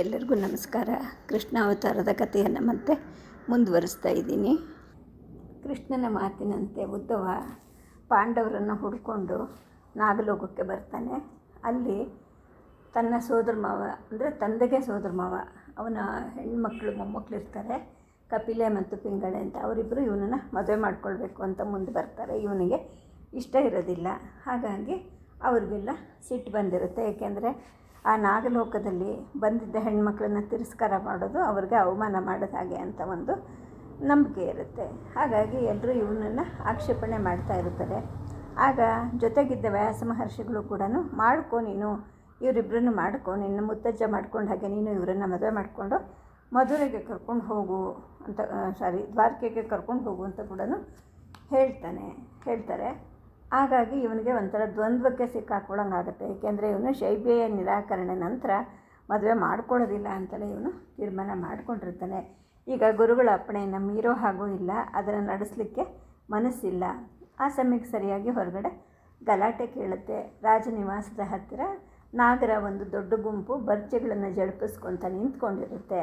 ಎಲ್ಲರಿಗೂ ನಮಸ್ಕಾರ. ಕೃಷ್ಣ ಅವತಾರದ ಕಥೆಯನ್ನು ಮತ್ತೆ ಮುಂದುವರಿಸ್ತಾ ಇದ್ದೀನಿ. ಕೃಷ್ಣನ ಮಾತಿನಂತೆ ಉದ್ಧವ ಪಾಂಡವರನ್ನು ಹುಡ್ಕೊಂಡು ನಾಗಲೋಕಕ್ಕೆ ಬರ್ತಾನೆ. ಅಲ್ಲಿ ತನ್ನ ಸೋದರ ಮಾವ, ಅಂದರೆ ತಂದೆಗೆ ಸೋದರ ಮಾವ, ಅವನ ಹೆಣ್ಮಕ್ಳು ಮೊಮ್ಮಕ್ಕಳು ಇರ್ತಾರೆ. ಕಪಿಲೆ ಮತ್ತು ಪಿಂಗಳೆ ಅಂತ ಅವರಿಬ್ಬರು ಇವನನ್ನು ಮದುವೆ ಮಾಡ್ಕೊಳ್ಬೇಕು ಅಂತ ಮುಂದೆ ಬರ್ತಾರೆ. ಇವನಿಗೆ ಇಷ್ಟ ಇರೋದಿಲ್ಲ. ಹಾಗಾಗಿ ಅವ್ರಿಗೆಲ್ಲ ಸಿಟ್ಟು ಬಂದಿರುತ್ತೆ. ಏಕೆಂದರೆ ಆ ನಾಗಲೋಕದಲ್ಲಿ ಬಂದಿದ್ದ ಹೆಣ್ಮಕ್ಳನ್ನ ತಿರಸ್ಕಾರ ಮಾಡೋದು ಅವ್ರಿಗೆ ಅವಮಾನ ಮಾಡೋದು ಹಾಗೆ ಅಂತ ಒಂದು ನಂಬಿಕೆ ಇರುತ್ತೆ. ಹಾಗಾಗಿ ಎಲ್ಲರೂ ಇವನನ್ನು ಆಕ್ಷೇಪಣೆ ಮಾಡ್ತಾ ಇರ್ತಾರೆ. ಆಗ ಜೊತೆಗಿದ್ದ ವ್ಯಾಸ ಮಹರ್ಷಿಗಳು ಕೂಡ ಮಾಡ್ಕೊ ನೀನು ಇವರಿಬ್ಬರನ್ನು ಮಾಡ್ಕೊ, ನಿನ್ನ ಮುತ್ತಜ್ಜ ಮಾಡ್ಕೊಂಡು ಹಾಗೆ ನೀನು ಇವರನ್ನು ಮದುವೆ ಮಾಡಿಕೊಂಡು ಮಧುರೆಗೆ ಕರ್ಕೊಂಡು ಹೋಗು ಅಂತ ಸಾರಿ ದ್ವಾರಕೆಗೆ ಕರ್ಕೊಂಡು ಹೋಗು ಅಂತ ಕೂಡ ಹೇಳ್ತಾನೆ, ಹೇಳ್ತಾರೆ. ಹಾಗಾಗಿ ಇವನಿಗೆ ಒಂಥರ ದ್ವಂದ್ವಕ್ಕೆ ಸಿಕ್ಕಾಕೊಳ್ಳೋಂಗಾಗುತ್ತೆ ಏಕೆಂದರೆ ಇವನು ಶೈಬ್ಯೆಯ ನಿರಾಕರಣೆ ನಂತರ ಮದುವೆ ಮಾಡ್ಕೊಳ್ಳೋದಿಲ್ಲ ಅಂತಲೇ ಇವನು ತೀರ್ಮಾನ ಮಾಡಿಕೊಂಡಿರ್ತಾನೆ. ಈಗ ಗುರುಗಳ ಅಪ್ಪಣೆಯನ್ನು ಮೀರೋ ಹಾಗೂ ಇಲ್ಲ, ಅದನ್ನು ನಡೆಸಲಿಕ್ಕೆ ಮನಸ್ಸಿಲ್ಲ. ಆ ಸಮಯಕ್ಕೆ ಸರಿಯಾಗಿ ಹೊರಗಡೆ ಗಲಾಟೆ ಕೇಳುತ್ತೆ. ರಾಜನಿವಾಸದ ಹತ್ತಿರ ನಾಗರ ಒಂದು ದೊಡ್ಡ ಗುಂಪು ಬರ್ಜೆಗಳನ್ನು ಜಳಪಿಸ್ಕೊತ ನಿಂತ್ಕೊಂಡಿರುತ್ತೆ.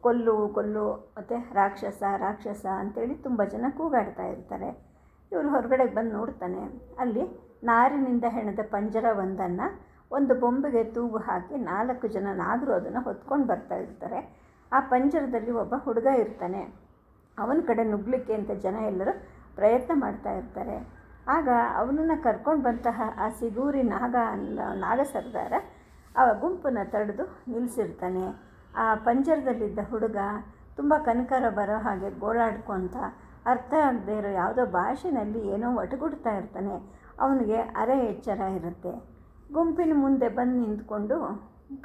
ಕೊಲ್ಲು ಕೊಲ್ಲು, ಮತ್ತು ರಾಕ್ಷಸ ರಾಕ್ಷಸ ಅಂತೇಳಿ ತುಂಬ ಜನ ಕೂಗಾಡ್ತಾ ಇರ್ತಾರೆ. ಇವರು ಹೊರಗಡೆ ಬಂದು ನೋಡ್ತಾನೆ. ಅಲ್ಲಿ ನಾರಿನಿಂದ ಹೆಣೆದ ಪಂಜರ ಒಂದನ್ನು ಒಂದು ಬೊಂಬೆಗೆ ತೂಗು ಹಾಕಿ ನಾಲ್ಕು ಜನ ನಾಗರು ಅದನ್ನು ಹೊತ್ಕೊಂಡು ಬರ್ತಾ ಇರ್ತಾರೆ. ಆ ಪಂಜರದಲ್ಲಿ ಒಬ್ಬ ಹುಡುಗ ಇರ್ತಾನೆ. ಅವನ ಕಡೆ ನುಗ್ಲಿಕ್ಕೆ ಅಂತ ಜನ ಎಲ್ಲರೂ ಪ್ರಯತ್ನ ಮಾಡ್ತಾ ಇರ್ತಾರೆ. ಆಗ ಅವನನ್ನು ಕರ್ಕೊಂಡು ಬಂತಹ ಆ ಸಿಗೂರಿ ನಾಗ ನಾಗ ಸರ್ದಾರ ಆ ಗುಂಪನ್ನು ತಡೆದು ನಿಲ್ಲಿಸಿರ್ತಾನೆ ಆ ಪಂಜರದಲ್ಲಿದ್ದ ಹುಡುಗ ತುಂಬ ಕನಕರ ಬರೋ ಹಾಗೆ ಗೋಳಾಡ್ಕೊತ ಅರ್ಥ ಆಗದೆ ಇರೋ ಯಾವುದೋ ಭಾಷೆನಲ್ಲಿ ಏನೋ ಒಟಗುಡ್ತಾ ಇರ್ತಾನೆ. ಅವನಿಗೆ ಅರೆ ಎಚ್ಚರ ಇರುತ್ತೆ. ಗುಂಪಿನ ಮುಂದೆ ಬಂದು ನಿಂತ್ಕೊಂಡು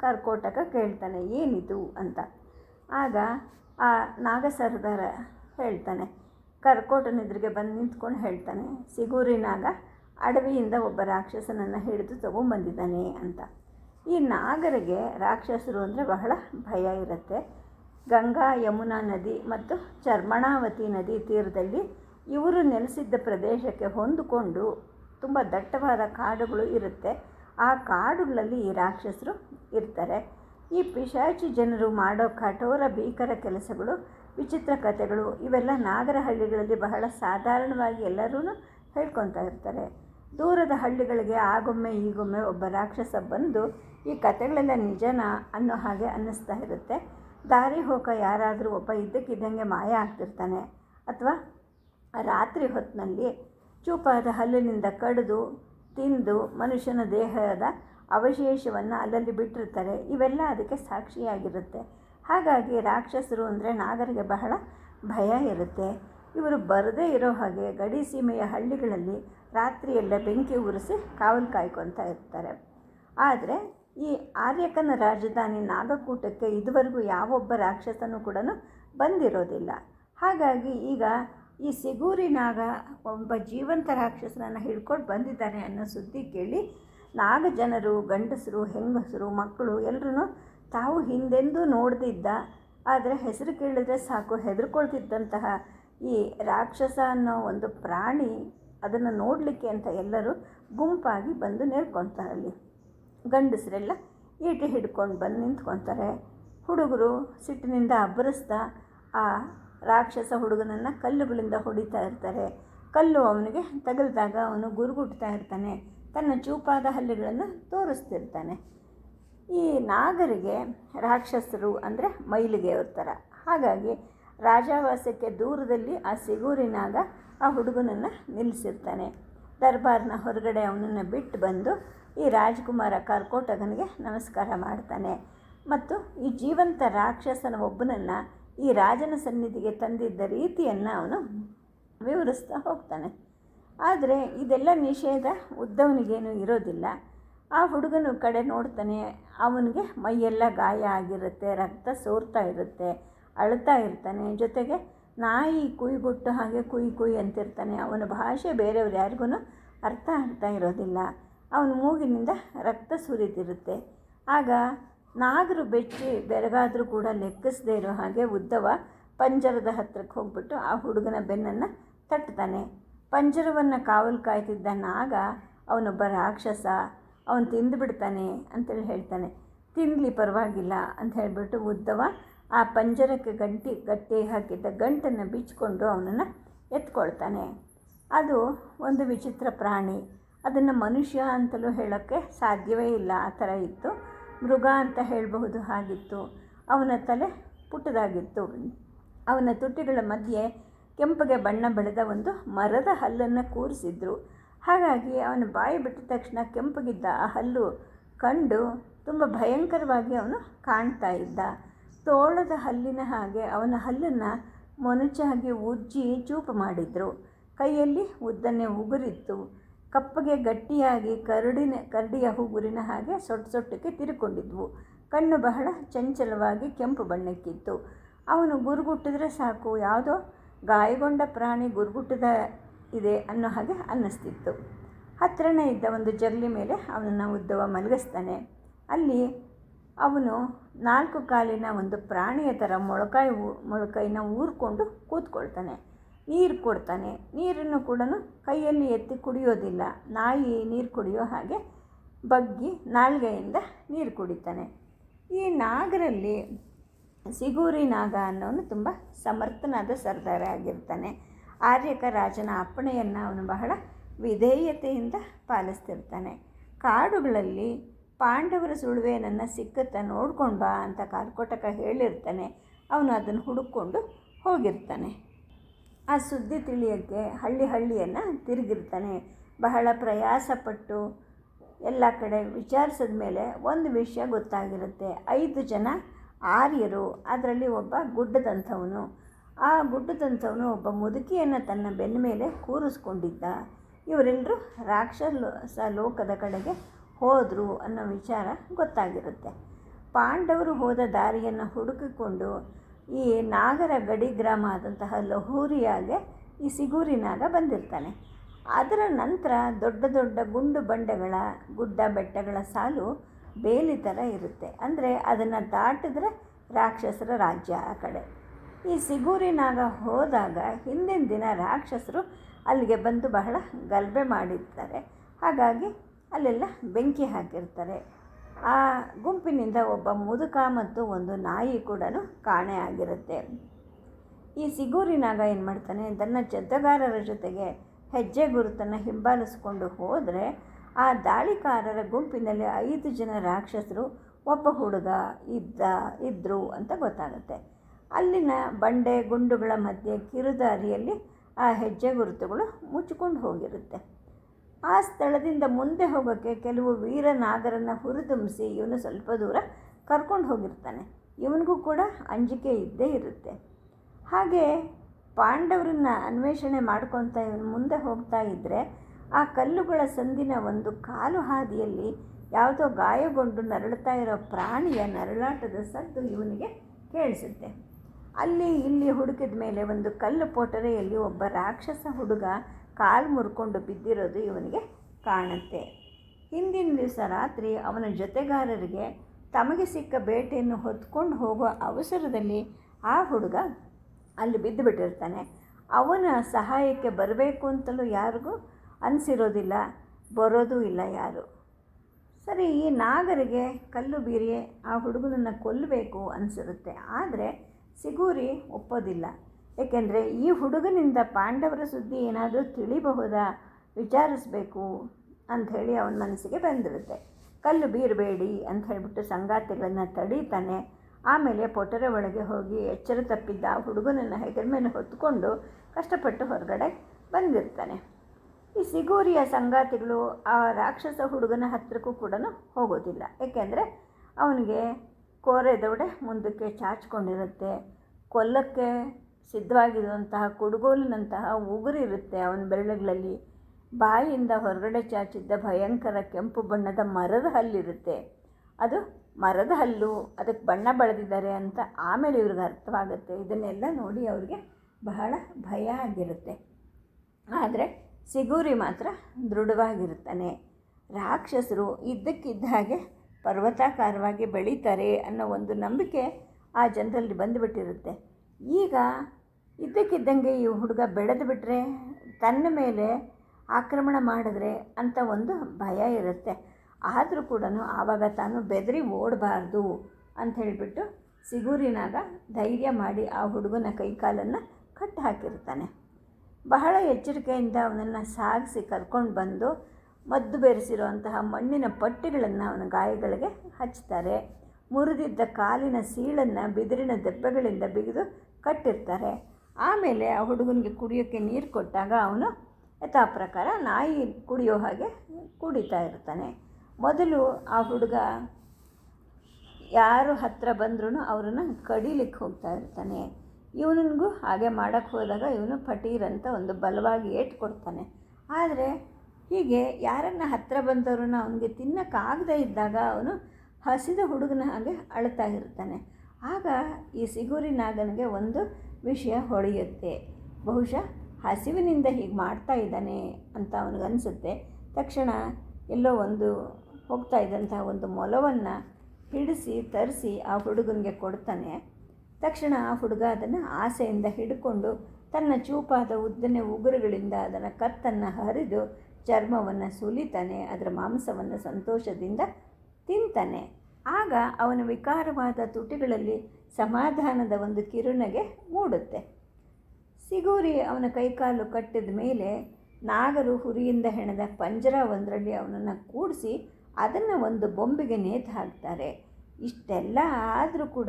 ಕರ್ಕೋಟಕ ಕೇಳ್ತಾನೆ, ಏನಿದು ಅಂತ. ಆಗ ಆ ನಾಗ ಸರ್ದಾರ ಹೇಳ್ತಾನೆ ಕರ್ಕೋಟನ ಎದುರಿಗೆ ಬಂದು ನಿಂತ್ಕೊಂಡು ಹೇಳ್ತಾನೆ, ಸಿಗೂರಿ ನಾಗ ಅಡವಿಯಿಂದ ಒಬ್ಬ ರಾಕ್ಷಸನನ್ನು ಹಿಡಿದು ತೊಗೊಂಬಂದಿದ್ದಾನೆ ಅಂತ. ಈ ನಾಗರಿಗೆ ರಾಕ್ಷಸರು ಅಂದರೆ ಬಹಳ ಭಯ ಇರುತ್ತೆ. ಗಂಗಾ ಯಮುನಾ ನದಿ ಮತ್ತು ಚರ್ಮಣಾವತಿ ನದಿ ತೀರದಲ್ಲಿ ಇವರು ನೆಲೆಸಿದ್ದ ಪ್ರದೇಶಕ್ಕೆ ಹೊಂದಿಕೊಂಡು ತುಂಬ ದಟ್ಟವಾದ ಕಾಡುಗಳು ಇರುತ್ತೆ. ಆ ಕಾಡುಗಳಲ್ಲಿ ಈ ರಾಕ್ಷಸರು ಇರ್ತಾರೆ. ಈ ಪಿಶಾಚಿ ಜನರು ಮಾಡೋ ಕಠೋರ ಭೀಕರ ಕೆಲಸಗಳು, ವಿಚಿತ್ರ ಕಥೆಗಳು, ಇವೆಲ್ಲ ನಾಗರಹಳ್ಳಿಗಳಲ್ಲಿ ಬಹಳ ಸಾಧಾರಣವಾಗಿ ಎಲ್ಲರೂ ಹೇಳ್ಕೊತಾ ಇರ್ತಾರೆ. ದೂರದ ಹಳ್ಳಿಗಳಿಗೆ ಆಗೊಮ್ಮೆ ಈಗೊಮ್ಮೆ ಒಬ್ಬ ರಾಕ್ಷಸ ಬಂದು ಈ ಕಥೆಗಳೆಲ್ಲ ನಿಜನಾ ಅನ್ನೋ ಹಾಗೆ ಅನ್ನಿಸ್ತಾ ಇರುತ್ತೆ. ದಾರಿ ಹೋಗ ಯಾರಾದರೂ ಒಬ್ಬ ಇದ್ದಕ್ಕಿದ್ದಂಗೆ ಮಾಯ ಆಗ್ತಿರ್ತಾನೆ. ಅಥವಾ ರಾತ್ರಿ ಹೊತ್ತಿನಲ್ಲಿ ಚೂಪಾದ ಹಲ್ಲಿನಿಂದ ಕಡಿದು, ತಿಂದು ಮನುಷ್ಯನ ದೇಹದ ಅವಶೇಷವನ್ನು ಅಲ್ಲಲ್ಲಿ ಬಿಟ್ಟಿರ್ತಾರೆ. ಇವೆಲ್ಲ ಅದಕ್ಕೆ ಸಾಕ್ಷಿಯಾಗಿರುತ್ತೆ. ಹಾಗಾಗಿ ರಾಕ್ಷಸರು ಅಂದರೆ ನಾಗರಿಗೆ ಬಹಳ ಭಯ ಇರುತ್ತೆ. ಇವರು ಬರದೇ ಇರೋ ಹಾಗೆ ಗಡಿ ಸೀಮೆಯ ಹಳ್ಳಿಗಳಲ್ಲಿ ರಾತ್ರಿಯೆಲ್ಲ ಬೆಂಕಿ ಉರಿಸಿ ಕಾವಲು ಕಾಯ್ಕೊತಾ ಇರ್ತಾರೆ. ಆದರೆ ಈ ಆರ್ಯಕನ ರಾಜಧಾನಿ ನಾಗಕೂಟಕ್ಕೆ ಇದುವರೆಗೂ ಯಾವೊಬ್ಬ ರಾಕ್ಷಸನೂ ಕೂಡ ಬಂದಿರೋದಿಲ್ಲ. ಹಾಗಾಗಿ ಈಗ ಈ ಸಿಗೂರಿ ನಾಗ ಒಬ್ಬ ಜೀವಂತ ರಾಕ್ಷಸನನ್ನು ಹಿಡ್ಕೊಂಡು ಬಂದಿದ್ದಾನೆ ಅನ್ನೋ ಸುದ್ದಿ ಕೇಳಿ ನಾಗ ಜನರು ಗಂಡಸರು, ಹೆಂಗಸರು, ಮಕ್ಕಳು ಎಲ್ಲರೂ ತಾವು ಹಿಂದೆಂದೂ ನೋಡ್ದಿದ್ದ, ಆದರೆ ಹೆಸರು ಕೇಳಿದ್ರೆ ಸಾಕು ಹೆದರ್ಕೊಳ್ತಿದ್ದಂತಹ ಈ ರಾಕ್ಷಸ ಅನ್ನೋ ಒಂದು ಪ್ರಾಣಿ ಅದನ್ನು ನೋಡಲಿಕ್ಕೆ ಅಂತ ಎಲ್ಲರೂ ಗುಂಪಾಗಿ ಬಂದು ನೇರ್ಕೊತಾರೆ ಅಲ್ಲಿ ಗಂಡಸರೆಲ್ಲ ಈಟಿ ಹಿಡ್ಕೊಂಡು ಬಂದು ನಿಂತ್ಕೊತಾರೆ. ಹುಡುಗರು ಸಿಟ್ಟಿನಿಂದ ಅಬ್ಬರಿಸ್ತಾ ಆ ರಾಕ್ಷಸ ಹುಡುಗನನ್ನು ಕಲ್ಲುಗಳಿಂದ ಹೊಡಿತಾ ಇರ್ತಾರೆ. ಕಲ್ಲು ಅವನಿಗೆ ತಗಲಿದಾಗ ಅವನು ಗುರುಗುಟ್ತಾ ಇರ್ತಾನೆ. ತನ್ನ ಚೂಪಾದ ಹಲ್ಲುಗಳನ್ನು ತೋರಿಸ್ತಿರ್ತಾನೆ. ಈ ನಾಗರಿಗೆ ರಾಕ್ಷಸರು ಅಂದರೆ ಮೈಲಿಗೆಯವ್ರ ಥರ ಹಾಗಾಗಿ ರಾಜಾವಾಸಕ್ಕೆ ದೂರದಲ್ಲಿ ಆ ಸಿಗೂರಿನಾಗ ಆ ಹುಡುಗನನ್ನು ನಿಲ್ಲಿಸಿರ್ತಾನೆ ದರ್ಬಾರ್ನ ಹೊರಗಡೆ ಅವನನ್ನು ಬಿಟ್ಟು ಬಂದು ಈ ರಾಜ್ಕುಮಾರ ಕರ್ಕೋಟಗನಿಗೆ ನಮಸ್ಕಾರ ಮಾಡ್ತಾನೆ. ಮತ್ತು ಈ ಜೀವಂತ ರಾಕ್ಷಸನ ಒಬ್ಬನನ್ನು ಈ ರಾಜನ ಸನ್ನಿಧಿಗೆ ತಂದಿದ್ದ ರೀತಿಯನ್ನು ಅವನು ವಿವರಿಸ್ತಾ ಹೋಗ್ತಾನೆ. ಆದರೆ ಇದೆಲ್ಲ ನಿಷೇಧ, ಉದ್ದವನಿಗೇನು ಇರೋದಿಲ್ಲ. ಆ ಹುಡುಗನ ಕಡೆ ನೋಡ್ತಾನೆ, ಅವನಿಗೆ ಮೈಯೆಲ್ಲ ಗಾಯ ಆಗಿರುತ್ತೆ, ರಕ್ತ ಸೋರ್ತಾ ಇರುತ್ತೆ, ಅಳ್ತಾ ಇರ್ತಾನೆ. ಜೊತೆಗೆ ನಾಯಿ ಕುಯ್ಗುಟ್ಟು ಹಾಗೆ ಕುಯ್ ಕುಯ್ ಅಂತಿರ್ತಾನೆ. ಅವನ ಭಾಷೆ ಬೇರೆಯವ್ರು ಯಾರಿಗೂ ಅರ್ಥ ಆಗ್ತಾ ಇರೋದಿಲ್ಲ. ಅವನ ಮೂಗಿನಿಂದ ರಕ್ತ ಸುರಿದಿರುತ್ತೆ. ಆಗ ನಾಗರು ಬೆಚ್ಚಿ ಬೆರಗಾದರೂ ಕೂಡ ಲೆಕ್ಕಿಸದೇ ಇರೋ ಹಾಗೆ ಉದ್ದವ ಪಂಜರದ ಹತ್ತಿರಕ್ಕೆ ಹೋಗ್ಬಿಟ್ಟು ಆ ಹುಡುಗನ ಬೆನ್ನನ್ನು ತಟ್ತಾನೆ. ಪಂಜರವನ್ನು ಕಾವಲು ಕಾಯ್ತಿದ್ದ ನಾಗ ಅವನೊಬ್ಬ ರಾಕ್ಷಸ, ಅವನು ತಿಂದುಬಿಡ್ತಾನೆ ಅಂತೇಳಿ ಹೇಳ್ತಾನೆ. ತಿನ್ನಲಿ ಪರವಾಗಿಲ್ಲ ಅಂತ ಹೇಳಿಬಿಟ್ಟು ಉದ್ದವ ಆ ಪಂಜರಕ್ಕೆ ಗಂಟಿ ಗಟ್ಟಿ ಹಾಕಿದ್ದ ಗಂಟನ್ನು ಬಿಚ್ಚಿಕೊಂಡು ಅವನನ್ನು ಎತ್ಕೊಳ್ತಾನೆ. ಅದು ಒಂದು ವಿಚಿತ್ರ ಪ್ರಾಣಿ. ಅದನ್ನು ಮನುಷ್ಯ ಅಂತಲೂ ಹೇಳೋಕ್ಕೆ ಸಾಧ್ಯವೇ ಇಲ್ಲ. ಆ ಥರ ಇತ್ತು. ಮೃಗ ಅಂತ ಹೇಳಬಹುದು ಹಾಗಿತ್ತು. ಅವನ ತಲೆ ಪುಟ್ಟದಾಗಿತ್ತು. ಅವನ ತುಟಿಗಳ ಮಧ್ಯೆ ಕೆಂಪಗೆ ಬಣ್ಣ ಬೆಳೆದ ಒಂದು ಮರದ ಹಲ್ಲನ್ನು ಕೂರಿಸಿದ್ರು. ಹಾಗಾಗಿ ಅವನ ಬಾಯಿ ಬಿಟ್ಟ ತಕ್ಷಣ ಕೆಂಪಗಿದ್ದ ಆ ಹಲ್ಲು ಕಂಡು ತುಂಬ ಭಯಂಕರವಾಗಿ ಅವನು ಕಾಣ್ತಾ ಇದ್ದ. ತೋಳದ ಹಲ್ಲಿನ ಹಾಗೆ ಅವನ ಹಲ್ಲನ್ನು ಮೊನಚಾಗಿ ಉಜ್ಜಿ ಚೂಪು ಮಾಡಿದರು. ಕೈಯಲ್ಲಿ ಉದ್ದನೆ ಉಗುರಿತ್ತು. ಕಪ್ಪಗೆ ಗಟ್ಟಿಯಾಗಿ ಕರಡಿನ ಕರಡಿಯ ಹೂಗುರಿನ ಹಾಗೆ ಸೊಟ್ಟು ಸೊಟ್ಟಕ್ಕೆ ತಿರುಕೊಂಡಿದ್ವು. ಕಣ್ಣು ಬಹಳ ಚಂಚಲವಾಗಿ ಕೆಂಪು ಬಣ್ಣಕ್ಕಿತ್ತು. ಅವನು ಗುರುಗುಟ್ಟಿದ್ರೆ ಸಾಕು, ಯಾವುದೋ ಗಾಯಗೊಂಡ ಪ್ರಾಣಿ ಗುರುಗುಟ್ಟದ ಇದೆ ಅನ್ನೋ ಹಾಗೆ ಅನ್ನಿಸ್ತಿತ್ತು. ಹತ್ತಿರನೇ ಇದ್ದ ಒಂದು ಜಗಲಿ ಮೇಲೆ ಅವನನ್ನು ಉದ್ದವ ಮಲಗಿಸ್ತಾನೆ. ಅಲ್ಲಿ ಅವನು ನಾಲ್ಕು ಕಾಲಿನ ಒಂದು ಪ್ರಾಣಿಯ ಥರ ಮೊಳಕಾಯಿ ಮೊಳಕೈನ ಊರ್ಕೊಂಡು ಕೂತ್ಕೊಳ್ತಾನೆ. ನೀರು ಕೊಡ್ತಾನೆ. ನೀರನ್ನು ಕೂಡ ಕೈಯಲ್ಲಿ ಎತ್ತಿ ಕುಡಿಯೋದಿಲ್ಲ. ನಾಯಿ ನೀರು ಕುಡಿಯೋ ಹಾಗೆ ಬಗ್ಗಿ ನಾಲ್ಗೆಯಿಂದ ನೀರು ಕುಡಿತಾನೆ. ಈ ನಾಗರಲ್ಲಿ ಸಿಗೂರಿ ನಾಗ ಅನ್ನೋನು ತುಂಬ ಸಮರ್ಥನಾದ ಸರ್ದಾರ ಆಗಿರ್ತಾನೆ. ಆರ್ಯಕ ರಾಜನ ಅಪ್ಪಣೆಯನ್ನು ಅವನು ಬಹಳ ವಿಧೇಯತೆಯಿಂದ ಪಾಲಿಸ್ತಿರ್ತಾನೆ. ಕಾಡುಗಳಲ್ಲಿ ಪಾಂಡವರ ಸುಳುವೆ ನನ್ನ ಸಿಕ್ಕತ್ತ ನೋಡ್ಕೊಂಡು ಬಾ ಅಂತ ಕಾರ್ಕೋಟಕ ಹೇಳಿರ್ತಾನೆ. ಅವನು ಅದನ್ನು ಹುಡುಕೊಂಡು ಹೋಗಿರ್ತಾನೆ. ಆ ಸುದ್ದಿ ತಿಳಿಯೋಕ್ಕೆ ಹಳ್ಳಿ ಹಳ್ಳಿಯನ್ನು ತಿರುಗಿರ್ತಾನೆ. ಬಹಳ ಪ್ರಯಾಸಪಟ್ಟು ಎಲ್ಲ ಕಡೆ ವಿಚಾರಿಸಿದ ಮೇಲೆ ಒಂದು ವಿಷಯ ಗೊತ್ತಾಗಿರುತ್ತೆ. ಐದು ಜನ ಆರ್ಯರು, ಅದರಲ್ಲಿ ಒಬ್ಬ ಗುಡ್ಡದಂಥವನು. ಆ ಗುಡ್ಡದಂಥವನು ಒಬ್ಬ ಮುದುಕಿಯನ್ನು ತನ್ನ ಬೆನ್ನ ಮೇಲೆ ಕೂರಿಸ್ಕೊಂಡಿದ್ದ. ಇವರೆಲ್ಲರೂ ರಾಕ್ಷಸ ಲೋಕದ ಕಡೆಗೆ ಹೋದರು ಅನ್ನೋ ವಿಚಾರ ಗೊತ್ತಾಗಿರುತ್ತೆ. ಪಾಂಡವರು ಹೋದ ದಾರಿಯನ್ನು ಹುಡುಕಿಕೊಂಡು ಈ ನಾಗರ ಗಡಿ ಗ್ರಾಮ ಆದಂತಹ ಲಹೋರಿಯಾಗೆ ಈ ಸಿಗೂರಿನಾಗ ಬಂದಿರ್ತಾನೆ. ಅದರ ನಂತರ ದೊಡ್ಡ ದೊಡ್ಡ ಗುಂಡು ಬಂಡೆಗಳ, ಗುಡ್ಡ ಬೆಟ್ಟಗಳ ಸಾಲು ಬೇಲಿ ಥರ ಇರುತ್ತೆ. ಅಂದರೆ ಅದನ್ನು ದಾಟಿದ್ರೆ ರಾಕ್ಷಸರ ರಾಜ್ಯ ಆ ಕಡೆ. ಈ ಸಿಗೂರಿನಾಗ ಹೋದಾಗ ಹಿಂದಿನ ದಿನ ರಾಕ್ಷಸರು ಅಲ್ಲಿಗೆ ಬಂದು ಬಹಳ ಗಲಭೆ ಮಾಡಿರ್ತಾರೆ. ಹಾಗಾಗಿ ಅಲ್ಲೆಲ್ಲ ಬೆಂಕಿ ಹಾಕಿರ್ತಾರೆ. ಆ ಗುಂಪಿನಿಂದ ಒಬ್ಬ ಮುದುಕ ಮತ್ತು ಒಂದು ನಾಯಿ ಕೂಡ ಕಾಣೆ ಆಗಿರುತ್ತೆ. ಈ ಸಿಗೂರಿನಾಗ ಏನು ಮಾಡ್ತಾನೆ, ತನ್ನ ಜದ್ದಗಾರರ ಜೊತೆಗೆ ಹೆಜ್ಜೆ ಗುರುತನ್ನು ಹಿಂಬಾಲಿಸ್ಕೊಂಡು ಹೋದರೆ ಆ ದಾಳಿಕಾರರ ಗುಂಪಿನಲ್ಲಿ ಐದು ಜನ ರಾಕ್ಷಸರು ಒಬ್ಬ ಹುಡುಗ ಇದ್ದ ಇದ್ದರು ಅಂತ ಗೊತ್ತಾಗುತ್ತೆ. ಅಲ್ಲಿನ ಬಂಡೆ ಗುಂಡುಗಳ ಮಧ್ಯೆ ಕಿರುದಾರಿಯಲ್ಲಿ ಆ ಹೆಜ್ಜೆ ಗುರುತುಗಳು ಮುಚ್ಚಿಕೊಂಡು ಹೋಗಿರುತ್ತೆ. ಆ ಸ್ಥಳದಿಂದ ಮುಂದೆ ಹೋಗೋಕ್ಕೆ ಕೆಲವು ವೀರನಾಗರನ್ನು ಹುರಿದುಂಬಿಸಿ ಇವನು ಸ್ವಲ್ಪ ದೂರ ಕರ್ಕೊಂಡು ಹೋಗಿರ್ತಾನೆ. ಇವನಿಗೂ ಕೂಡ ಅಂಜಿಕೆ ಇದ್ದೇ ಇರುತ್ತೆ. ಹಾಗೆ ಪಾಂಡವರನ್ನ ಅನ್ವೇಷಣೆ ಮಾಡ್ಕೊತ ಇವನು ಮುಂದೆ ಹೋಗ್ತಾ ಇದ್ದರೆ ಆ ಕಲ್ಲುಗಳ ಸಂದಿನ ಒಂದು ಕಾಲು ಹಾದಿಯಲ್ಲಿ ಯಾವುದೋ ಗಾಯಗೊಂಡು ನರಳುತ್ತಾ ಇರೋ ಪ್ರಾಣಿಯ ನರಳಾಟದ ಸದ್ದು ಇವನಿಗೆ ಕೇಳಿಸುತ್ತೆ. ಅಲ್ಲಿ ಇಲ್ಲಿ ಹುಡುಕಿದ ಮೇಲೆ ಒಂದು ಕಲ್ಲು ಪೊಟರೆಯಲ್ಲಿ ಒಬ್ಬ ರಾಕ್ಷಸ ಹುಡುಗ ಕಾಲು ಮುರ್ಕೊಂಡು ಬಿದ್ದಿರೋದು ಇವನಿಗೆ ಕಾಣುತ್ತೆ. ಹಿಂದಿನ ದಿವಸ ರಾತ್ರಿ ಅವನ ಜೊತೆಗಾರರಿಗೆ ತಮಗೆ ಸಿಕ್ಕ ಬೇಟೆಯನ್ನು ಹೊತ್ಕೊಂಡು ಹೋಗುವ ಅವಸರದಲ್ಲಿ ಆ ಹುಡುಗ ಅಲ್ಲಿ ಬಿದ್ದು ಬಿಟ್ಟಿರ್ತಾನೆ. ಅವನ ಸಹಾಯಕ್ಕೆ ಬರಬೇಕು ಅಂತಲೂ ಯಾರಿಗೂ ಅನಿಸಿರೋದಿಲ್ಲ, ಬರೋದೂ ಇಲ್ಲ ಯಾರು. ಸರಿ, ಈ ನಾಗರಿಗೆ ಕಲ್ಲು ಬೀರಿ ಆ ಹುಡುಗನನ್ನು ಕೊಲ್ಲಬೇಕು ಅನಿಸಿರುತ್ತೆ. ಆದರೆ ಸಿಗೂರಿ ಒಪ್ಪೋದಿಲ್ಲ. ಏಕೆಂದರೆ ಈ ಹುಡುಗನಿಂದ ಪಾಂಡವರ ಸುದ್ದಿ ಏನಾದರೂ ತಿಳಿಬಹುದಾ? ವಿಚಾರಿಸಬೇಕು ಅಂಥೇಳಿ ಅವನ ಮನಸ್ಸಿಗೆ ಬಂದಿರುತ್ತೆ. ಕಲ್ಲು ಬೀರಬೇಡಿ ಅಂತ ಹೇಳಿಬಿಟ್ಟು ಸಂಗಾತಿಗಳನ್ನು ತಡೀತಾನೆ. ಆಮೇಲೆ ಪೊಟರ ಒಳಗೆ ಹೋಗಿ ಎಚ್ಚರ ತಪ್ಪಿದ್ದ ಆ ಹುಡುಗನನ್ನು ಹೆಗಲ ಮೇಲೆ ಹೊತ್ಕೊಂಡು ಕಷ್ಟಪಟ್ಟು ಹೊರಗಡೆ ಬಂದಿರ್ತಾನೆ. ಈ ಸಿಗೂರಿಯ ಸಂಗಾತಿಗಳು ಆ ರಾಕ್ಷಸ ಹುಡುಗನ ಹತ್ತಿರಕ್ಕೂ ಕೂಡ ಹೋಗೋದಿಲ್ಲ. ಏಕೆಂದರೆ ಅವನಿಗೆ ಕೋರೆ ದೌಡೆ ಮುಂದಕ್ಕೆ ಚಾಚ್ಕೊಂಡಿರುತ್ತೆ. ಕೊಲ್ಲಕ್ಕೆ ಸಿದ್ಧವಾಗಿರುವಂತಹ ಕುಡುಗೋಲಿನಂತಹ ಉಗುರಿರುತ್ತೆ ಅವನ ಬೆರಳುಗಳಲ್ಲಿ. ಬಾಯಿಯಿಂದ ಹೊರಗಡೆ ಚಾಚಿದ್ದ ಭಯಂಕರ ಕೆಂಪು ಬಣ್ಣದ ಮರದ ಹಲ್ಲಿರುತ್ತೆ. ಅದು ಮರದ ಹಲ್ಲು, ಅದಕ್ಕೆ ಬಣ್ಣ ಬಳೆದಿದ್ದಾರೆ ಅಂತ ಆಮೇಲೆ ಇವ್ರಿಗೆ ಅರ್ಥವಾಗುತ್ತೆ. ಇದನ್ನೆಲ್ಲ ನೋಡಿ ಅವ್ರಿಗೆ ಬಹಳ ಭಯ ಆಗಿರುತ್ತೆ. ಆದರೆ ಸಿಗೂರಿ ಮಾತ್ರ ದೃಢವಾಗಿರುತ್ತಾನೆ. ರಾಕ್ಷಸರು ಇದ್ದಕ್ಕಿದ್ದ ಹಾಗೆ ಪರ್ವತಾಕಾರವಾಗಿ ಬೆಳೀತಾರೆ ಅನ್ನೋ ಒಂದು ನಂಬಿಕೆ ಆ ಜನರಲ್ಲಿ ಬಂದುಬಿಟ್ಟಿರುತ್ತೆ. ಈಗ ಇದ್ದಕ್ಕಿದ್ದಂಗೆ ಈ ಹುಡುಗ ಬೆಳೆದು ಬಿಟ್ಟರೆ ತನ್ನ ಮೇಲೆ ಆಕ್ರಮಣ ಮಾಡಿದ್ರೆ ಅಂತ ಒಂದು ಭಯ ಇರುತ್ತೆ. ಆದರೂ ಕೂಡ ಆವಾಗ ತಾನು ಬೆದರಿ ಓಡಬಾರ್ದು ಅಂತ ಹೇಳಿಬಿಟ್ಟು ಸಿಗೂರಿನಾಗ ಧೈರ್ಯ ಮಾಡಿ ಆ ಹುಡುಗನ ಕೈಕಾಲನ್ನು ಕಟ್ಟು ಹಾಕಿರ್ತಾನೆ. ಬಹಳ ಎಚ್ಚರಿಕೆಯಿಂದ ಅವನನ್ನು ಸಾಗಿಸಿ ಕರ್ಕೊಂಡು ಬಂದು ಮದ್ದು ಬೆರೆಸಿರುವಂತಹ ಮಣ್ಣಿನ ಪಟ್ಟಿಗಳನ್ನು ಅವನ ಗಾಯಗಳಿಗೆ ಹಚ್ತಾರೆ. ಮುರಿದಿದ್ದ ಕಾಲಿನ ಸೀಳನ್ನು ಬಿದಿರಿನ ದೆಬ್ಬೆಗಳಿಂದ ಬಿಗಿದು ಕಟ್ಟಿರ್ತಾರೆ. ಆಮೇಲೆ ಆ ಹುಡುಗನಿಗೆ ಕುಡಿಯೋಕ್ಕೆ ನೀರು ಕೊಟ್ಟಾಗ ಅವನು ಯಥಾ ಪ್ರಕಾರ ನಾಯಿ ಕುಡಿಯೋ ಹಾಗೆ ಕುಡಿತಾ ಇರ್ತಾನೆ. ಮೊದಲು ಆ ಹುಡುಗ ಯಾರು ಹತ್ತಿರ ಬಂದ್ರೂ ಅವರನ್ನು ಕಡಿಲಿಕ್ಕೆ ಹೋಗ್ತಾ ಇರ್ತಾನೆ. ಇವನಿಗೂ ಹಾಗೆ ಮಾಡೋಕ್ಕೆ ಹೋದಾಗ ಇವನು ಪಟೀರ್ ಅಂತ ಒಂದು ಬಲವಾಗಿ ಏಟು ಕೊಡ್ತಾನೆ ಆದರೆ ಹೀಗೆ ಯಾರನ್ನ ಹತ್ತಿರ ಬಂದವ್ರನ್ನ ಅವನಿಗೆ ತಿನ್ನೋಕ್ಕಾಗದೇ ಇದ್ದಾಗ ಅವನು ಹಸಿದ ಹುಡುಗನ ಹಾಗೆ ಅಳ್ತಾ ಇರ್ತಾನೆ. ಆಗ ಈ ಸಿಗುರಿ ನಾಗನಿಗೆ ಒಂದು ವಿಷಯ ಹೊಳೆಯುತ್ತೆ. ಬಹುಶಃ ಹಸಿವಿನಿಂದ ಹೀಗೆ ಮಾಡ್ತಾ ಇದ್ದಾನೆ ಅಂತ ಅವನಿಗನ್ಸುತ್ತೆ ತಕ್ಷಣ ಎಲ್ಲೋ ಒಂದು ಹೋಗ್ತಾ ಇದ್ದಂತಹ ಒಂದು ಮೊಲವನ್ನು ಹಿಡಿಸಿ, ತರಿಸಿ ಆ ಹುಡುಗನಿಗೆ ಕೊಡ್ತಾನೆ. ತಕ್ಷಣ ಆ ಹುಡುಗ ಅದನ್ನು ಆಸೆಯಿಂದ ಹಿಡ್ಕೊಂಡು ತನ್ನ ಚೂಪಾದ ಉದ್ದನೆ ಉಗುರುಗಳಿಂದ ಅದನ್ನು ಕತ್ತನ್ನು ಹರಿದು ಚರ್ಮವನ್ನು ಸುಲಿತಾನೆ, ಅದರ ಮಾಂಸವನ್ನು ಸಂತೋಷದಿಂದ ತಿಂತಾನೆ. ಆಗ ಅವನ ವಿಕಾರವಾದ ತುಟಿಗಳಲ್ಲಿ ಸಮಾಧಾನದ ಒಂದು ಕಿರುನಗೆ ಮೂಡುತ್ತೆ. ಸಿಗೂರಿ ಅವನ ಕೈಕಾಲು ಕಟ್ಟಿದ ಮೇಲೆ ನಾಗರು ಹುರಿಯಿಂದ ಹೆಣೆದ ಪಂಜರ ಒಂದರಲ್ಲಿ ಅವನನ್ನು ಕೂಡಿಸಿ ಅದನ್ನು ಒಂದು ಬೊಂಬಿಗೆ ನೇತು ಹಾಕ್ತಾರೆ. ಇಷ್ಟೆಲ್ಲ ಆದರೂ ಕೂಡ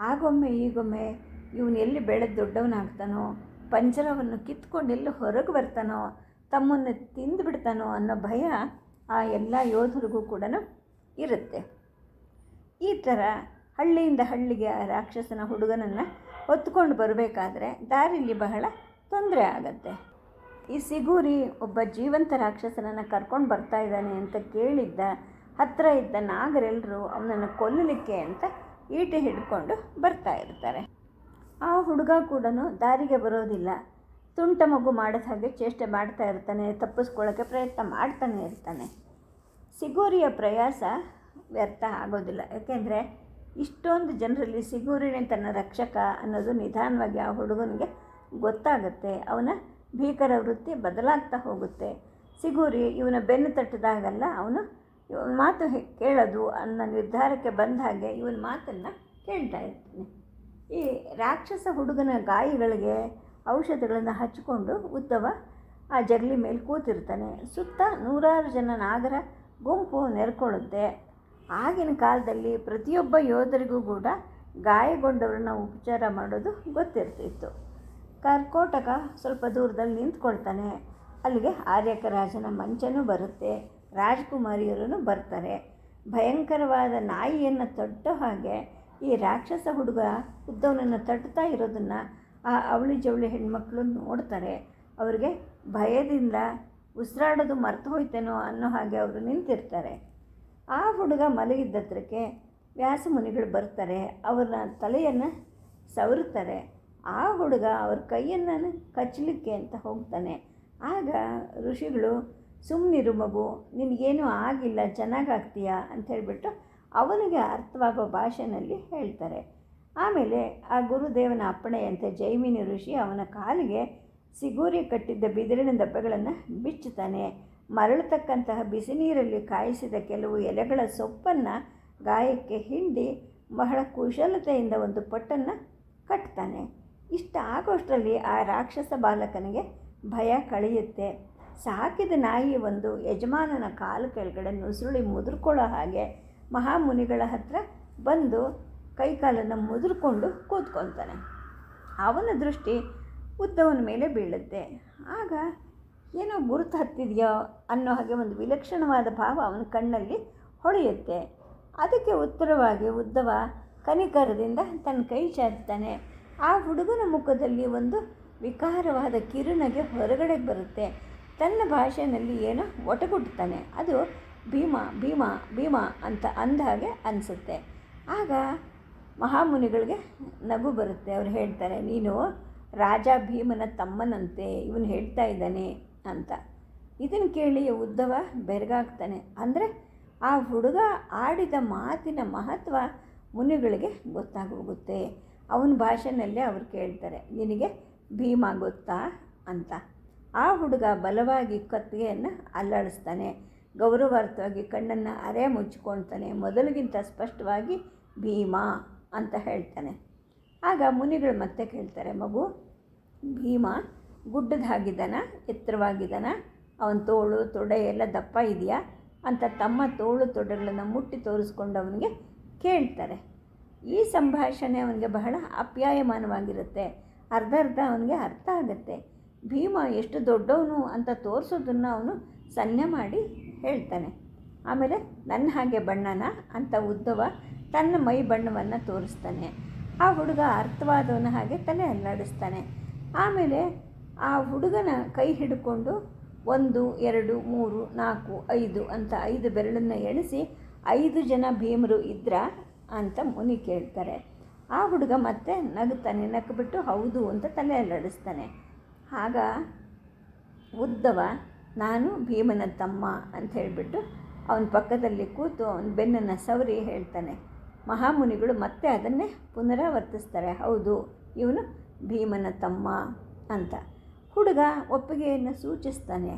ಆಗೊಮ್ಮೆ, ಈಗೊಮ್ಮೆ, ಇವನು ಎಲ್ಲಿ ಬೆಳೆದು ದೊಡ್ಡವನಾಗ್ತಾನೋ, ಪಂಜರವನ್ನು ಕಿತ್ಕೊಂಡು ಎಲ್ಲಿ ಹೊರಗೆ ಬರ್ತಾನೋ, ತಮ್ಮನ್ನು ತಿಂದು ಬಿಡ್ತಾನೋ ಅನ್ನೋ ಭಯ ಆ ಎಲ್ಲ ಯೋಧರಿಗೂ ಕೂಡ ಇರುತ್ತೆ. ಈ ಥರ ಹಳ್ಳಿಯಿಂದ ಹಳ್ಳಿಗೆ ಆ ರಾಕ್ಷಸನ ಹುಡುಗನನ್ನು ಹೊತ್ಕೊಂಡು ಬರಬೇಕಾದ್ರೆ ದಾರಿಲಿ ಬಹಳ ತೊಂದರೆ ಆಗತ್ತೆ. ಈ ಸಿಗೂರಿ ಒಬ್ಬ ಜೀವಂತ ರಾಕ್ಷಸನನ್ನು ಕರ್ಕೊಂಡು ಬರ್ತಾ ಇದ್ದಾನೆ ಅಂತ ಕೇಳಿದ್ದ ಹತ್ತಿರ ಇದ್ದ ನಾಗರೆಲ್ಲರೂ ಅವನನ್ನು ಕೊಲ್ಲಲಿಕ್ಕೆ ಅಂತ ಈಟಿ ಹಿಡ್ಕೊಂಡು ಬರ್ತಾ ಇರ್ತಾರೆ. ಆ ಹುಡುಗ ಕೂಡ ದಾರಿಗೆ ಬರೋದಿಲ್ಲ. ತುಂಟ ಮಗು ಮಾಡಿದ ಹಾಗೆ ಚೇಷ್ಟೆ ಮಾಡ್ತಾ ಇರ್ತಾನೆ ತಪ್ಪಿಸ್ಕೊಳ್ಳೋಕ್ಕೆ ಪ್ರಯತ್ನ ಮಾಡ್ತಾನೆ ಇರ್ತಾನೆ. ಸಿಗೂರಿಯ ಪ್ರಯಾಸ ವ್ಯರ್ಥ ಆಗೋದಿಲ್ಲ. ಯಾಕೆಂದರೆ ಇಷ್ಟೊಂದು ಜನರಲ್ಲಿ ಸಿಗೂರಿನೇ ತನ್ನ ರಕ್ಷಕ ಅನ್ನೋದು ನಿಧಾನವಾಗಿ ಆ ಹುಡುಗನಿಗೆ ಗೊತ್ತಾಗುತ್ತೆ. ಅವನ ಭೀಕರ ವೃತ್ತಿ ಬದಲಾಗ್ತಾ ಹೋಗುತ್ತೆ. ಸಿಗೂರಿ, ಇವನ ಬೆನ್ನು ತಟ್ಟಿದಾಗಲ್ಲ, ಅವನು ಇವನ ಮಾತು ಕೇಳೋದು ಅನ್ನೋ ನಿರ್ಧಾರಕ್ಕೆ ಬಂದ ಹಾಗೆ ಇವನ ಮಾತನ್ನು ಕೇಳ್ತಾ ಇರ್ತಾನೆ. ಈ ರಾಕ್ಷಸ ಹುಡುಗನ ಗಾಯಿಗಳಿಗೆ ಔಷಧಗಳನ್ನು ಹಚ್ಚಿಕೊಂಡು ಉದ್ದವ ಆ ಜಗಲಿ ಮೇಲೆ ಕೂತಿರ್ತಾನೆ. ಸುತ್ತ ನೂರಾರು ಜನ ನಾಗರ ಗುಂಪು ನೆರ್ಕೊಳ್ಳುತ್ತೆ. ಆಗಿನ ಕಾಲದಲ್ಲಿ ಪ್ರತಿಯೊಬ್ಬ ಯೋಧರಿಗೂ ಕೂಡ ಗಾಯಗೊಂಡವರನ್ನು ಉಪಚಾರ ಮಾಡೋದು ಗೊತ್ತಿರ್ತಿತ್ತು. ಕರ್ಕೋಟಕ ಸ್ವಲ್ಪ ದೂರದಲ್ಲಿ ನಿಂತ್ಕೊಳ್ತಾನೆ. ಅಲ್ಲಿಗೆ ಆರ್ಯಕ ರಾಜನ ಮಂಚನೂ ಬರುತ್ತೆ ರಾಜಕುಮಾರಿಯರೂ ಬರ್ತಾರೆ. ಭಯಂಕರವಾದ ನಾಯಿಯನ್ನು ತಟ್ಟೋ ಹಾಗೆ ಈ ರಾಕ್ಷಸ ಹುಡುಗ ಉದ್ದವನನ್ನು ತಟ್ತಾ ಇರೋದನ್ನು ಆ ಅವಳಿ ಜವಳಿ ಹೆಣ್ಮಕ್ಳು ನೋಡ್ತಾರೆ. ಅವರಿಗೆ ಭಯದಿಂದ ಉಸಿರಾಡೋದು ಮರ್ತು ಹೋಯ್ತೇನೋ ಅನ್ನೋ ಹಾಗೆ ಅವರು ನಿಂತಿರ್ತಾರೆ. ಆ ಹುಡುಗ ಮಲಗಿದ್ದತ್ರಕ್ಕೆ ವ್ಯಾಸಮುನಿಗಳು ಬರ್ತಾರೆ ಅವ್ರನ್ನ ತಲೆಯನ್ನು ಸವರುತ್ತಾರೆ. ಆ ಹುಡುಗ ಅವ್ರ ಕೈಯನ್ನು ಕಚ್ಚಲಿಕ್ಕೆ ಅಂತ ಹೋಗ್ತಾನೆ. ಆಗ ಋಷಿಗಳು ಸುಮ್ಮನಿರು ಮಗು, ನಿನಗೇನೂ ಆಗಿಲ್ಲ, ಚೆನ್ನಾಗಾಗ್ತೀಯಾ ಅಂತ ಹೇಳಿಬಿಟ್ಟು ಅವನಿಗೆ ಅರ್ಥವಾಗೋ ಭಾಷೆನಲ್ಲಿ ಹೇಳ್ತಾರೆ. ಆಮೇಲೆ ಆ ಗುರುದೇವನ ಅಪ್ಪಣೆಯಂತೆ ಜೈಮಿನಿ ಋಷಿ ಅವನ ಕಾಲಿಗೆ ಸಿಗೂರಿ ಕಟ್ಟಿದ್ದ ಬಿದಿರಿನ ದಬ್ಬೆಗಳನ್ನು ಬಿಚ್ಚುತ್ತಾನೆ. ಮರಳತಕ್ಕಂತಹ ಬಿಸಿ ನೀರಲ್ಲಿ ಕಾಯಿಸಿದ ಕೆಲವು ಎಲೆಗಳ ಸೊಪ್ಪನ್ನು ಗಾಯಕ್ಕೆ ಹಿಂಡಿ ಬಹಳ ಕುಶಲತೆಯಿಂದ ಒಂದು ಪಟ್ಟನ್ನು ಕಟ್ತಾನೆ. ಇಷ್ಟ ಆಗೋಷ್ಟರಲ್ಲಿ ಆ ರಾಕ್ಷಸ ಬಾಲಕನಿಗೆ ಭಯ ಕಳೆಯುತ್ತೆ. ಸಾಕಿದ ನಾಯಿ ಒಂದು ಯಜಮಾನನ ಕಾಲು ಕೆಳಗಡೆ ನುಸುಳಿ ಮುದುರ್ಕೊಳ್ಳೋ ಹಾಗೆ ಮಹಾಮುನಿಗಳ ಹತ್ರ ಬಂದು ಕೈಕಾಲನ್ನು ಮುದುರ್ಕೊಂಡು ಕೂತ್ಕೊತಾನೆ. ಅವನ ದೃಷ್ಟಿ ಉದ್ದವನ ಮೇಲೆ ಬೀಳುತ್ತೆ. ಆಗ ಏನೋ ಗುರುತು ಹತ್ತಿದೆಯೋ ಅನ್ನೋ ಹಾಗೆ ಒಂದು ವಿಲಕ್ಷಣವಾದ ಭಾವ ಅವನ ಕಣ್ಣಲ್ಲಿ ಹೊಳೆಯುತ್ತೆ. ಅದಕ್ಕೆ ಉತ್ತರವಾಗಿ ಉದ್ದವ ಕನಿಕರದಿಂದ ತನ್ನ ಕೈ ಚಾಚ್ತಾನೆ ಆ ಹುಡುಗನ ಮುಖದಲ್ಲಿ ಒಂದು ವಿಕಾರವಾದ ಕಿರುನಗೆ ಹೊರಗಡೆ ಬರುತ್ತೆ. ತನ್ನ ಭಾಷೆಯಲ್ಲಿ ಏನೋ ಒಟಗುಡ್ತಾನೆ. ಅದು ಭೀಮ ಭೀಮ ಭೀಮ ಅಂತ ಅಂದ ಹಾಗೆ ಅನಿಸುತ್ತೆ. ಆಗ ಮಹಾಮುನಿಗಳಿಗೆ ನಗು ಬರುತ್ತೆ. ಅವ್ರು ಹೇಳ್ತಾರೆ, ನೀನು ರಾಜ ಭೀಮನ ತಮ್ಮನಂತೆ. ಇವನು ಹೇಳ್ತಾ ಇದ್ದಾನೆ. ಅಂತ. ಇದನ್ನು ಕೇಳಿ ಉದ್ದವ ಬೆರಗಾಗ್ತಾನೆ. ಅಂದರೆ ಆ ಹುಡುಗ ಆಡಿದ ಮಾತಿನ ಮಹತ್ವ ಮುನಿಗಳಿಗೆ ಗೊತ್ತಾಗೋಗುತ್ತೆ. ಅವನ ಭಾಷೆಯಲ್ಲೇ ಅವ್ರು ಕೇಳ್ತಾರೆ, ನಿನಗೆ ಭೀಮ ಗೊತ್ತಾ ಅಂತ. ಆ ಹುಡುಗ ಬಲವಾಗಿ ಕತ್ತಿಗೆಯನ್ನು ಅಲ್ಲಾಡಿಸ್ತಾನೆ. ಗೌರವಾರ್ಥವಾಗಿ ಕಣ್ಣನ್ನು ಅರೆ ಮುಚ್ಕೊಳ್ತಾನೆ ಮೊದಲಿಗಿಂತ ಸ್ಪಷ್ಟವಾಗಿ ಭೀಮ ಅಂತ ಹೇಳ್ತಾನೆ. ಆಗ ಮುನಿಗಳು ಮತ್ತೆ ಕೇಳ್ತಾರೆ, ಮಗು, ಭೀಮ ಗುಡ್ಡದ ಹಾಗಿದ್ದಾನ ಎತ್ತರವಾಗಿದ್ದಾನ. ಅವನ ತೋಳು, ತೊಡೆ ಎಲ್ಲ ದಪ್ಪ ಇದೆಯಾ ಅಂತ ತಮ್ಮ ತೋಳು ತೊಡೆಗಳನ್ನು ಮುಟ್ಟಿ ತೋರಿಸ್ಕೊಂಡು ಅವನಿಗೆ ಕೇಳ್ತಾರೆ. ಈ ಸಂಭಾಷಣೆ ಅವನಿಗೆ ಬಹಳ ಅಪ್ಯಾಯಮಾನವಾಗಿರುತ್ತೆ. ಅರ್ಧ ಅರ್ಧ ಅವನಿಗೆ ಅರ್ಥ ಆಗುತ್ತೆ. ಭೀಮ ಎಷ್ಟು ದೊಡ್ಡವನು ಅಂತ ತೋರಿಸೋದನ್ನು ಅವನು ಸನ್ನೆ ಮಾಡಿ ಹೇಳ್ತಾನೆ. ಆಮೇಲೆ, ನನ್ನ ಹಾಗೆ ಬಣ್ಣನ? ಅಂತ ಉದ್ದವ ತನ್ನ ಮೈ ಬಣ್ಣವನ್ನು ತೋರಿಸ್ತಾನೆ. ಆ ಹುಡುಗ ಅರ್ಥವಾದವನ ಹಾಗೆ ತಲೆ ಅಲ್ಲಾಡಿಸ್ತಾನೆ. ಆಮೇಲೆ ಆ ಹುಡುಗನ ಕೈ ಹಿಡ್ಕೊಂಡು ಒಂದು, ಎರಡು, ಮೂರು, ನಾಲ್ಕು, ಐದು ಅಂತ ಐದು ಬೆರಳನ್ನು ಎಣಿಸಿ ಐದು ಜನ ಭೀಮರು ಇದ್ರ ಅಂತ ಮುನಿ ಕೇಳ್ತಾರೆ. ಆ ಹುಡುಗ ಮತ್ತೆ ನಗುತ್ತಾನೆ, ನಕ್ಬಿಟ್ಟು ಹೌದು ಅಂತ ತಲೆ ಆಗ ಉದ್ದವ, ನಾನು ಭೀಮನ ತಮ್ಮ ಅಂತ ಹೇಳಿಬಿಟ್ಟು ಅವನ ಪಕ್ಕದಲ್ಲಿ ಕೂತು ಅವನ ಬೆನ್ನನ್ನು ಸವರಿ ಹೇಳ್ತಾನೆ. ಮಹಾಮುನಿಗಳು ಮತ್ತೆ ಅದನ್ನೇ ಪುನರಾವರ್ತಿಸ್ತಾರೆ. ಹೌದು, ಇವನು ಭೀಮನ ತಮ್ಮ ಅಂತ. ಹುಡುಗ ಒಪ್ಪಿಗೆಯನ್ನು ಸೂಚಿಸ್ತಾನೆ.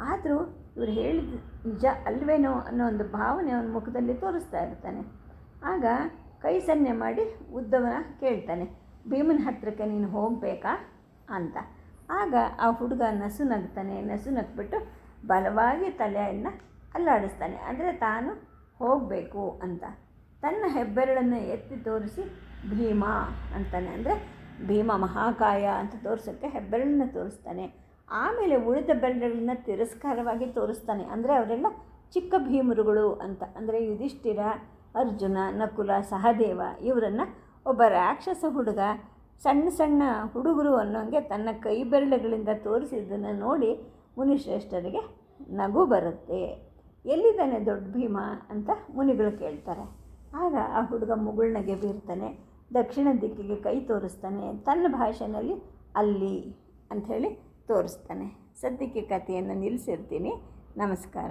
ಆದರೂ ಇವರು ಹೇಳಿದ ನಿಜ ಅಲ್ವೇನೋ ಅನ್ನೋ ಒಂದು ಭಾವನೆ ಅವನ ಮುಖದಲ್ಲಿ ತೋರಿಸ್ತಾ ಇರ್ತಾನೆ. ಆಗ ಕೈ ಸನ್ನೆ ಮಾಡಿ ಉದ್ದವನ ಕೇಳ್ತಾನೆ, ಭೀಮನ ಹತ್ತಿರಕ್ಕೆ ನೀನು ಹೋಗಬೇಕಾ? ಅಂತ. ಆಗ ಆ ಹುಡುಗ ನಸು ನಗ್ತಾನೆ. ನಸು ನಗ್ಬಿಟ್ಟು ಬಲವಾಗಿ ತಲೆಯನ್ನು ಅಲ್ಲಾಡಿಸ್ತಾನೆ. ಅಂದರೆ ತಾನು ಹೋಗಬೇಕು ಅಂತ. ತನ್ನ ಹೆಬ್ಬೆರಳನ್ನು ಎತ್ತಿ ತೋರಿಸಿ, ಭೀಮ ಅಂತಾನೆ. ಅಂದರೆ ಭೀಮ ಮಹಾಕಾಯ ಅಂತ ತೋರಿಸೋಕ್ಕೆ ಹೆಬ್ಬೆರಳನ್ನ ತೋರಿಸ್ತಾನೆ. ಆಮೇಲೆ ಉಳಿದ ಬೆರಳುಗಳನ್ನ ತಿರಸ್ಕಾರವಾಗಿ ತೋರಿಸ್ತಾನೆ. ಅಂದರೆ ಅವರೆಲ್ಲ ಚಿಕ್ಕ ಭೀಮರುಗಳು ಅಂತ. ಅಂದರೆ ಯುಧಿಷ್ಠಿರ, ಅರ್ಜುನ, ನಕುಲ, ಸಹದೇವ ಇವರನ್ನು ಒಬ್ಬ ರಾಕ್ಷಸ ಹುಡುಗ, ಸಣ್ಣ ಸಣ್ಣ ಹುಡುಗರು ಅನ್ನೋಂಗೆ ತನ್ನ ಕೈ ಬೆರಳುಗಳಿಂದ ತೋರಿಸಿದ್ದನ್ನು ನೋಡಿ ಮುನಿಶ್ರೇಷ್ಠರಿಗೆ ನಗು ಬರುತ್ತೆ. ಎಲ್ಲಿದ್ದಾನೆ ದೊಡ್ಡ ಭೀಮ ಅಂತ ಮುನಿಗಳು ಕೇಳ್ತಾರೆ. ಆಗ ಆ ಹುಡುಗ ಮುಗುಳ್ನಗೆ ಬೀರ್ತಾನೆ. ದಕ್ಷಿಣ ದಿಕ್ಕಿಗೆ ಕೈ ತೋರಿಸ್ತಾನೆ. ತನ್ನ ಭಾಷೆಯಲ್ಲಿ ಅಲ್ಲಿ ಅಂಥೇಳಿ ತೋರಿಸ್ತಾನೆ. ಸದ್ಯಕ್ಕೆ ಕಥೆಯನ್ನು ನಿಲ್ಲಿಸಿರ್ತೀನಿ. ನಮಸ್ಕಾರ.